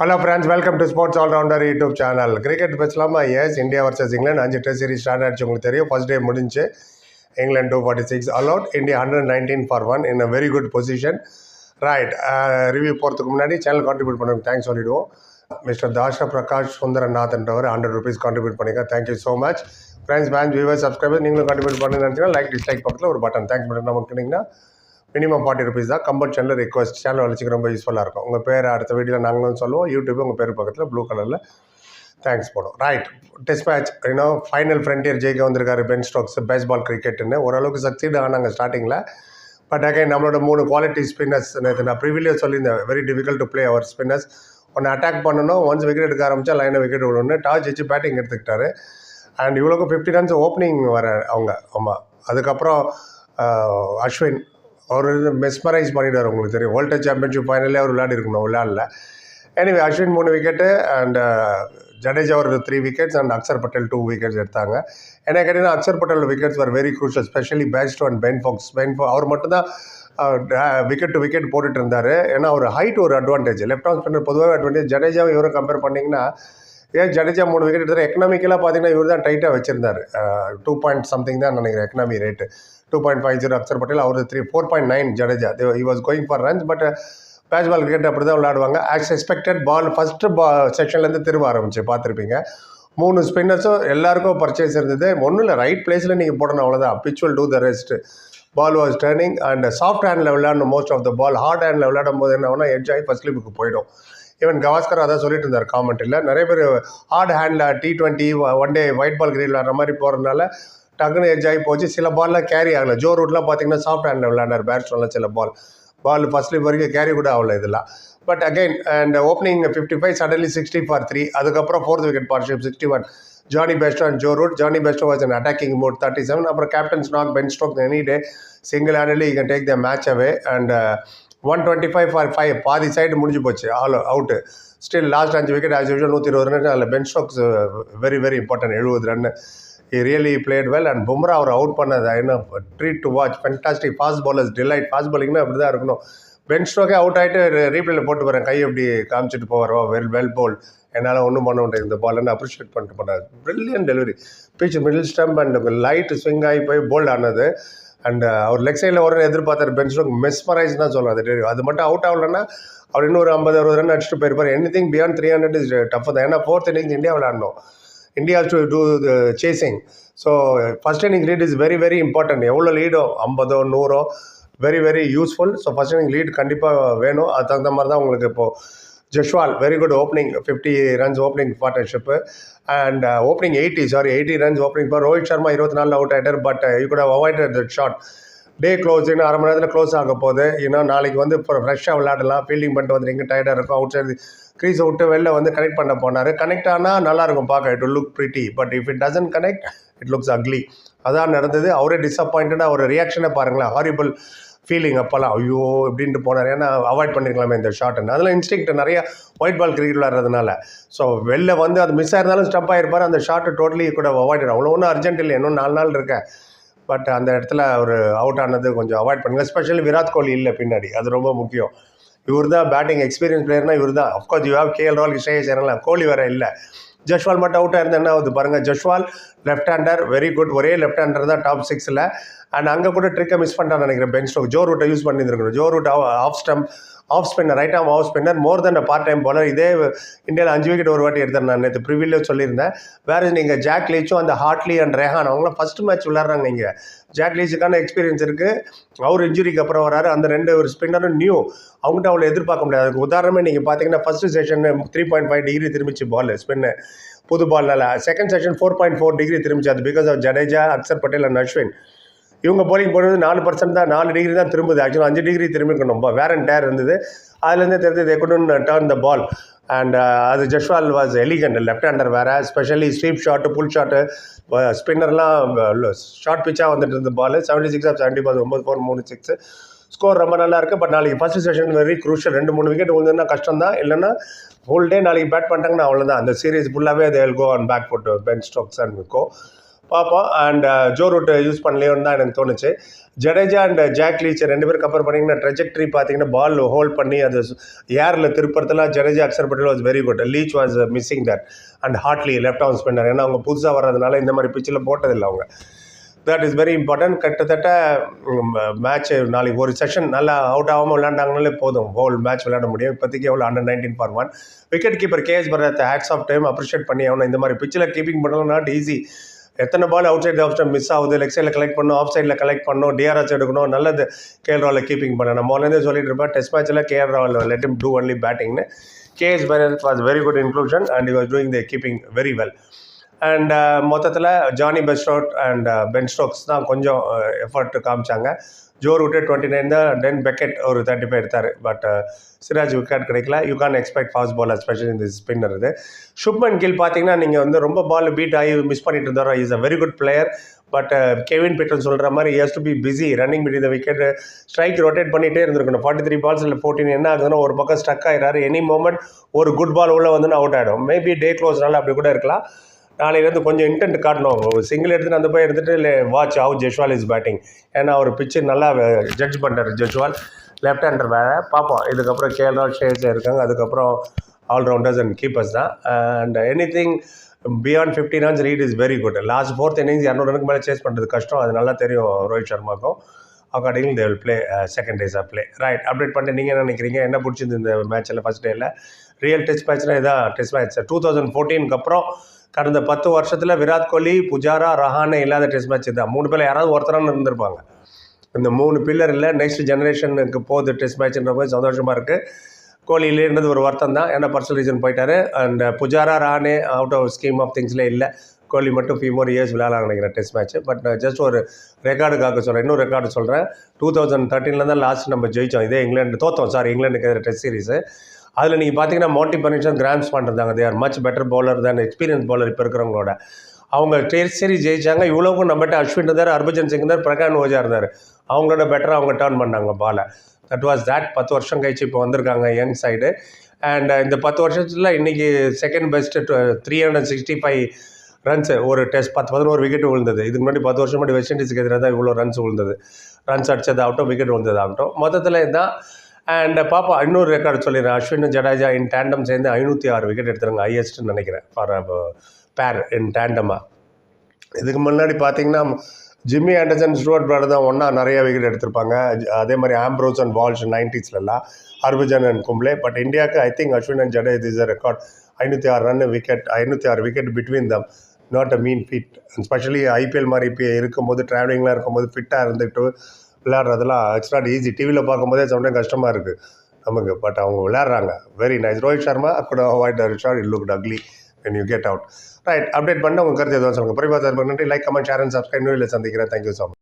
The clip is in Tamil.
Hello friends welcome to sports allrounder YouTube channel cricket பேசலாமா? எஸ் இந்தியா வர்சஸ் இங்கிலாந்து அஞ்சு டெஸ்ட் சீரிஸ் ஸ்டார்ட் ஆச்சு உங்களுக்கு தெரியும். ஃபர்ஸ்ட் டே முடிஞ்சு. England two forty six all out India hundred nineteen for one in a very good position right review போகிறதுக்கு முன்னாடி சேனல் கான்ட்ரிபியூட் பண்ணுங்க. தேங்க்ஸ் சொல்லிடுவோம். மிஸ்டர் தாஷா பிரகாஷ் சுந்தரநாத்ன்றவர் ஹண்ட்ரட் ருபீஸ் கான்ட்ரிபியூட் பண்ணிக்க. Thank you so much friends bank viewer subscriber நீங்களும் கான்ட்ரிபியூட் பண்ணி நினச்சிங்கன்னா லைக் டிஸ்லைக் பக்கத்தில் ஒரு பட்டன் தேங்க்ஸ் பட்டன் நமக்குனீங்கன்னா மினிமம் ஃபார்ட்டி ருபீஸ் தான். கம்பல் சேனல் ரிக்வஸ்ட் சேனல் வளர்ச்சிக்கு ரொம்ப யூஸ்ஃபுல்லாக இருக்கும். உங்கள் பேர் அடுத்த வீடியோவில் நாங்களும் சொல்லுவோம். யூடியூப் உங்கள் பேர் பக்கத்தில் ப்ளூ கலரில் தேங்க்ஸ் போடும். ரைட் டெஸ்ட் மேட்ச் இன்னோ ஃபைனல் ஃப்ரண்டியர் ஜெயிக்க வந்திருக்காரு பென் ஸ்டோக்ஸ் பேஸ்பால் கிரிக்கெட்டுன்னு ஓரளவுக்கு சக்சீட் ஆனாங்க ஸ்டார்டிங்கில் பட் அகைன் நம்மளோட மூணு குவாலிட்டி ஸ்பின்னர்ஸ் நேற்று நான் ப்ரிவிலியோ சொல்லியிருந்தேன். Very difficult to play our spinners ஒன்று அட்டாக் பண்ணணும். ஒன்ஸ் விக்கெட் எடுக்க ஆரம்பித்தா லைனை விக்கெட் விடணும்னு. டாஸ் வச்சு பேட்டிங் எடுத்துக்கிட்டாரு. அண்ட் இவ்வளோக்கு ஃபிஃப்டி ரன்ஸ் ஓப்பனிங் வர அவங்க ஆமாம் அதுக்கப்புறம் அஸ்வின். அவர் வந்து மெஸ்மரைஸ் பண்ணிவிடுவார் உங்களுக்கு தெரியும். வேர்ல்டு சாம்பியன்ஷிப் ஃபைனலே அவர் விளையாடி இருக்கணும் விளையாடல. எனிவே அஸ்வின் மூணு விக்கெட்டு அண்ட் ஜடேஜா ஒரு three wickets and Axar Patel two wickets எடுத்தாங்க. என்ன கேட்டிங்கன்னா Axar Patel wickets are very crucial specially paced and Ben Foakes Ben ஃபா அவர் மட்டும்தான் விக்கெட் டு விக்கெட் போட்டுட்டு இருந்தார். ஏன்னா ஒரு ஹைட் ஒரு அட்வான்டேஜ் லெஃப்ட் ஆர்ம் ஸ்பின்னர் பொதுவாக அட்வான்டேஜ் ஜடேஜாவை இவரும் கம்பேர் பண்ணிங்கன்னா ஏன் ஜடேஜா மூணு விக்கெட் எடுத்தார்? எக்கனாமிக்கலாக பார்த்தீங்கன்னா இவர் தான் டைட்டாக வச்சிருந்தார். டூ பாயிண்ட் சம்திங் தான் நினைக்கிறேன் economy rate two point five zero Akshar Patel our three four point nine Jadeja. He was going for runs but Bazball cricket அப்படி தான் விளையாடுவாங்க. ஆஸ் எக்ஸ்பெக்டட் பால் ஃபஸ்ட்டு பா செக்ஷன்லேருந்து திரும்ப ஆரம்பிச்சு பார்த்துருப்பீங்க. மூணு ஸ்பின்னர்ஸும் எல்லாருக்கும் பர்ச்சேஸ் இருந்தது. ஒன்றும் இல்லை ரைட் பிளேஸில் நீங்கள் போடணும் அவ்வளோதான் பிச்சுவல் to the rest ball was turning and soft hand விளையாடணும் most of the ball hard hand விளையாடும் போது என்ன ஆகும்னா எட்ஜ் ஆகி ஃபஸ்ட் ஸ்லிப்புக்கு போயிடும். ஈவன் கவாஸ்கர் அதான் சொல்லிட்டு இருந்தார் காமெண்ட்டில் நிறைய பேர் hard hand T twenty one day white ball cricket விளாட்ற மாதிரி போகிறதுனால டக்குன்னு எட்ஜ் ஆகி போச்சு. சில பால்லாம் கேரி ஆகல. ஜோ ரூட்லாம் பார்த்தீங்கன்னா சாஃப்ட் ஹேண்டில் விளையாண்டார் பேட்ஸ்மேனில் சில பால் பால் ஃபர்ஸ்ட் வரைக்கும் கேரி கூட ஆகல இதெல்லாம். But again and opening fifty five suddenly sixty for three அதுக்கப்புறம் fourth wicket partnership sixty one Jonny Bairstow and Joe Root Jonny Bairstow was in attacking mode thirty seven அப்புறம் captain Stokes Ben Stokes any day single handedly you can take the match away and one twenty five for five பாதி சைடு முடிஞ்சு போச்சு. ஆல் அவுட்டு ஸ்டில் லாஸ்ட் அஞ்சு விக்கெட் ஆஸ் யூஷுவல் நூற்றி இருபது ரன் அதில் Ben Stokes very very important எழுபது run he really played well and Bumrah our out பண்ணது என்ன treat to watch fantastic fast bowlers delight fast பாலிங்னா அப்படி தான் இருக்கணும். பென் ஸ்டோக்கே அவுட் ஆகிட்டு ரீப்ளேல போட்டு போகிறேன் கை எப்படி காமிச்சிட்டு போவாரோ? வெல் வெல் போல் என்னால் ஒன்றும் பண்ண முடியாது இந்த பால்னு அப்ரிஷியேட் பண்ணிட்டு போனார் brilliant delivery pitch middle stump and light swing ஆகி போய் போல்ட் ஆனது. அண்ட் uh, அவர் லெக் சைடில் ஒரு எதிர்பார்த்தார் பென் ஸ்டோக் மெஸ்மரைஸ் தான் சொல்லுவார் அது அது மட்டும் அவுட் ஆகலன்னா அவர் இன்னும் ஒரு ஐம்பது அறுபது ரன் அடிச்சுட்டு போயிருப்பார். Anything beyond three hundred is tough தான். ஏன்னா fourth innings India விளாடணும் India to do chasing so first inning lead is very very important எவ்வளோ லீடோ ஐம்பதோ நூறோ? Very very useful so first inning lead கண்டிப்பாக வேணும். அது தகுந்த மாதிரி தான் உங்களுக்கு இப்போது Jaiswal very good opening fifty runs opening partnership and opening eighty sorry eighty runs opening இப்போ ரோஹித் சர்மா இருபத்தி நாலில் அவுட் ஆகிட்டார் but you could avoid that shot day close இன்னும் அரை மணி நேரத்தில் க்ளோஸ் ஆக போகுது. இன்னும் நாளைக்கு வந்து இப்போ ஃப்ரெஷ்ஷாக விளையாடலாம். ஃபீல்டிங் பண்ணிட்டு வந்துருங்க டயர்டாக இருக்கும். அவுட் சைடு க்ரீஸை விட்டு வெளில வந்து கனெக்ட் பண்ண போனார். கனெக்ட் ஆனால் நல்லாயிருக்கும் பார்க்க. It look pretty but if it doesn't connect it looks ugly அதான் நடந்தது. அவரே டிசப்பாயிண்டடாக ஒரு ரியாக்ஷனை பாருங்களேன். ஹாரிபிள் ஃபீலிங் அப்போல்லாம். ஐயோ இப்படின்ட்டு போனார். ஏன்னா அவாய்ட் பண்ணிருக்கலாமே இந்த ஷாட்டுன்னு அதில் இன்ஸ்டிங்க்ட் நிறைய ஒயிட் பால் கிரிக்கெட் விளாட்றதுனால ஸோ வெளில வந்து அது மிஸ் ஆயிருந்தாலும் ஸ்டம்ப் ஆகிருப்பார் அந்த ஷாட்டு டோட்டலி கூட அவாய்ட் அவ்வளோ ஒன்றும் அர்ஜென்ட் இல்லை. இன்னும் நாலு நாள் இருக்கேன். பட் அந்த இடத்துல அவர் அவுட் ஆனது கொஞ்சம் அவாய்ட் பண்ணுங்க. ஸ்பெஷலி விராட் கோலி இல்லை பின்னாடி. அது ரொம்ப முக்கியம். இவர் தான் பேட்டிங் எக்ஸ்பீரியன்ஸ் பிளேயர்னா இவர் தான் அஃப்கோர்ஸ் யூ ஹேவ் கேஎல் ரால் ஸ்ரேயஸ் சேரலாம் கோலி வேற இல்லை. ஜஷ்வால் மட்டும் அவுட்டாக இருந்தால் என்ன ஆகுது பாருங்கள் Jaiswal left hander very good ஒரே லெஃப்ட் ஹேண்டர் தான் டாப் சிக்ஸில் அண்ட் அங்கே கூட ட்ரிக்கை மிஸ் பண்ணிட்டான்னு நினைக்கிறேன் பென் ஸ்டோக் ஜோ ரூட்டை use பண்ணியிருந்துருக்கணும். Joe Root off stump off spinner right arm off spinner more then a part time bowler இதே இந்தியாவில் அஞ்சு விக்கெட் ஒரு வாட்டி எடுத்தேன் நான். நேற்று ப்ரிவிலே சொல்லியிருந்தேன். வேறு நீங்கள் ஜாக் லீச்சும் அந்த ஹார்ட்லி அண்ட் ரெஹான் அவங்களாம் ஃபஸ்ட் மேட்ச் விளாட்றாங்க இங்கே. ஜாக் லீச்சுக்கான எக்ஸ்பீரியன்ஸ் இருக்குது அவர் இன்ஜுரிக்கு அப்புறம் வராரு. அந்த ரெண்டு ஒரு ஸ்பின்னரும் நியூ அவங்ககிட்ட அவ்வளோ எதிர்பார்க்க முடியாது. அதுக்கு உதாரணமே நீங்கள் பார்த்தீங்கன்னா first session three point five degree திரும்பிச்சு ball spin புது பால்னால second session four point four degree திரும்பிச்சு. அது because of Jadeja Axar Patel and Ashwin இவங்க போலிங் போடுறது நாலு பர்சன்ட் தான் நாலு டிகிரி தான் திரும்புது. ஆக்சுவலாக அஞ்சு டிகிரி திரும்பிக்கணும் வேற அண்ட் டேர் இருந்தது. அதுலேருந்து தெரிஞ்சது எக்குடன் டர்ன் த பால் அண்ட் அது Jaiswal was elegant left hander வேறு specially sweep shot pull shot ஸ்பின்னர்லாம் short பிச்சாக வந்துட்டு இருந்த ball seventy six of seventy ball ஒம்பது ஃபோர் மூணு சிக்ஸ் ஸ்கோர் ரொம்ப நல்லா இருக்குது பட் நாளைக்கு ஃபஸ்ட் செஷன் வெரி குரூஷியல் ரெண்டு மூணு விக்கெட் விழுந்ததுன்னா கஷ்டம் தான் இல்லைன்னா ஃபுல் டே நாளைக்கு பேட் பண்ணிட்டாங்கன்னா அவ்வளோதான் அந்த சீரீஸ் ஃபுல்லாகவே தேல் கோ அண்ட் பேக் போட்டு பென் ஸ்டோக்ஸ் அண்ட் கோ பார்ப்போம். அண்ட் ஜோ ரூட் யூஸ் பண்ணலையோன்னு தான் எனக்கு தோணுச்சு. ஜடேஜா அண்ட் ஜாக் லீச் ரெண்டு பேரும் கம்பேர் பண்ணிங்கன்னா ட்ரெஜெக்டரி பார்த்தீங்கன்னா பால் ஹோல்ட் பண்ணி அது ஏரில் திருப்பறதுலாம் Jadeja Axar Patel was very good Leach was missing that and Hartley left arm spinner ஏன்னா அவங்க புதுசாக வர்றதுனால இந்த மாதிரி பிச்சில் போட்டதில்லை அவங்க. தட் இஸ் வெரி இம்பார்ட்டன்ட் கிட்டத்தட்ட மேட்ச் நாளைக்கு ஒரு செஷன் நல்லா அவுட் ஆகாமல் விளையாண்டாங்கனாலே போதும். ஹோல் மேட்ச் விளையாட முடியும். இப்போதைக்கு எவ்வளோ under nineteen for one wicket keeper KS Bharat hats off time appreciate பண்ணி அவனை இந்த மாதிரி பிச்சில் கீப்பிங் பண்ணலாம் நாட் ஈஸி எத்தனை ball outside off stump miss ஆகுது லெக் சைடில் கலெக்ட் பண்ணணும் ஆஃப் சைடில் கலெக்ட் பண்ணணும் டிஆர்எஸ் எடுக்கணும் நல்லது. கேஎல் ராவில் கீப்பிங் பண்ண நம்ம முதலேருந்தே சொல்லிட்டு இருப்பேன் டெஸ்ட் மேட்ச்சில் கேஎல் ராவில் let him do only பேட்டிங்னு KS Bharat was very good inclusion and you was doing the keeping very well and மொத்தத்தில் Jonny Bairstow and Ben Stokes தான் கொஞ்சம் uh, எஃபர்ட் காமிச்சாங்க. ஜோ ரூட்டே டுவெண்ட்டி நைன் தான் டென் பெக்கெட் ஒரு தேர்ட்டி ஃபைவ் எடுத்தார் பட் சிராஜ் விக்கெட் கிடைக்கல. You can expect fast ball special இந்த ஸ்பின்னர் இது. ஷுப்மன் கில் பார்த்தீங்கன்னா நீங்கள் வந்து ரொம்ப பால் பீட் ஆகி மிஸ் பண்ணிட்டு இருந்தாரோ? Is a very good player but Kevin Peter சொல்கிற மாதிரி has to be busy running bit இந்த விக்கெட் ஸ்ட்ரைக் ரொட்டேட் பண்ணிகிட்டே இருந்திருக்கணும். ஃபார்ட்டி த்ரீ பால்ஸ் இல்லை ஃபோர்டீன் என்ன ஆகுதுன்னா ஒரு பக்கம் ஸ்டக் ஆகிறாரு எனி மூமெண்ட் ஒரு குட் பால் உள்ளே வந்து அவுட் ஆகிடும் மேபி டே க்ளோஸ்னால அப்படி கூட இருக்கலாம். நாளையிலேருந்து கொஞ்சம் இன்டென்ட் காட்டணும். சிங்கிள் எடுத்துட்டு அந்த போய் எடுத்துகிட்டு இல்லை watch how Jaiswal is batting ஏன்னா அவர் பிச்சு நல்லா ஜட்ஜ் பண்ணுறாரு ஜெஷ்வால் லெஃப்ட் ஹேண்டர் வேறு. பார்ப்போம். இதுக்கப்புறம் கேஎல் ராவ் ஷேர்ஸ் இருக்காங்க. அதுக்கப்புறம் ஆல்ரவுண்டர்ஸ் அண்ட் கீப்பர்ஸ் தான். And anything beyond fifty runs lead is very good last fourth innings இரநூறு ரனுக்கு மேலே சேஸ் பண்ணுறது கஷ்டம். அது நல்லா தெரியும் Rohit சர்மாக்கும். Accordingly they will play second days of play right update பண்ணிட்டு நீங்கள் என்ன நினைக்கிறீங்க? என்ன பிடிச்சிருந்து இந்த மேட்ச்சில் ஃபஸ்ட் டேயில் ரியல் டெஸ்ட் மேட்ச்னால் இதான் டெஸ்ட் மேட்ச் டூ தௌசண்ட் ஃபோர்டீனுக்கு அப்புறம் கடந்த பத்து வருஷத்தில் விராட் கோலி புஜாரா ரஹானே இல்லாத டெஸ்ட் மேட்ச் தான் மூணு பேர் யாராவது ஒருத்தரான இருந்திருப்பாங்க. இந்த மூணு பில்லர் இல்லை நெக்ஸ்ட் ஜெனரேஷனுக்கு போகுது டெஸ்ட் மேட்ச்ன்ற போது சந்தோஷமாக இருக்குது கோலிலேன்றது ஒரு வருத்தம் தான். ஏன்னா பர்சனல் ரீசன் போயிட்டாரு. And Pujara Rahane out of scheme of திங்ஸ்லே இல்லை. கோலி மட்டும் ஃபியூ மோர் இயர்ஸ் விளையாடலாம் நினைக்கிறேன் டெஸ்ட் மேட்ச் பட் ஜஸ்ட் ஒரு ரெக்கார்டுக்காக சொல்கிறேன் இன்னும் ரெக்கார்டு சொல்கிறேன் டூ தௌசண்ட் தேர்ட்டீனில் தான் லாஸ்ட் நம்ம ஜெயித்தோம் இதே இங்கிலாண்டு தோத்தோம். சாரி இங்கிலாண்டுக்கு எதிராக டெஸ்ட் சீரிஸு அதில் நீங்கள் பார்த்தீங்கன்னா மோட்டி பர்னிஷன் கிராம்ஸ் பண்ணுறாங்க they are much better bowler than experience bowler இப்போ இருக்கிறவங்களோட. அவங்க டெஸ்ட் சரி ஜெயிச்சாங்க. இவ்வளோக்கும் நம்மகிட்ட அஸ்வின் இருந்தார் ஹர்பஜன் சிங் இருந்தார் பிரகாஷ் ஓஜா இருந்தார். அவங்களோட பெட்டராக அவங்க டேர்ன் பண்ணாங்க பாலை தட் வாஸ் தேட் பத்து வருஷம் கழிச்சு இப்போ வந்திருக்காங்க யங் சைடு அண்ட் இந்த பத்து வருஷத்தில் இன்றைக்கி second best three hundred sixty five runs ஒரு டெஸ்ட் பத்து பதினோரு விக்கெட் விழுந்தது. இதுக்கு முன்னாடி பத்து வருஷம் முன்னாடி வெஸ்ட் இண்டீஸ்க்கு எதிராக தான் இவ்வளோ ரன்ஸ் விழுந்தது. ரன்ஸ் அடித்ததாகட்டும் விக்கெட் விழுந்ததாகட்டும் மொத்தத்தில் தான் அண்ட் பாப்பா இன்னொரு ரெக்கார்டு சொல்லிடுறேன். அஸ்வின் ஜடேஜா இன் டேண்டம் சேர்ந்து ஐநூற்றி ஆறு விக்கெட் எடுத்துருங்க ஹையஸ்ட்னு நினைக்கிறேன். ஃபார் பேர் இன் டேண்டமாக இதுக்கு முன்னாடி பார்த்தீங்கன்னா ஜிம்மி ஆண்டர்சன் ஸ்டுவர்ட் பிராட் தான் ஒன்றா நிறைய விக்கெட் எடுத்திருப்பாங்க. அதே மாதிரி ஆம்ப்ரோஸ் அண்ட் வால்ஸ் நைன்டிஸ்லலாம். ஹர்பஜன் அண்ட் கும்ப்ளே பட் இந்தியாவுக்கு I think Ashwin and Jadeja is a record ஐநூற்றி ஆறு ரன் விக்கெட் ஐநூற்றி ஆறு wicket between them not a mean feat specially IPL மாதிரி இப்போ இருக்கும்போது ட்ராவலிங்லாம் இருக்கும்போது ஃபிட்டாக இருந்துட்டு விளையாடுறதுலாம் இட்ஸ் நாட் ஈஸி டிவியில் பார்க்கும்போதே சொன்னால் கஷ்டமாக இருக்குது நமக்கு பட் அவங்க விளையாடுறாங்க. வெரி நைஸ் ரோஹித் சர்மா கூட avoid short it look ugly when you get out right update பண்ண உங்கள் கருத்து எதுவும் சொல்லுங்கள் பிரிவாக நன்றி. Like comment share and subscribe இல்லை சந்திக்கிறேன். Thank you so much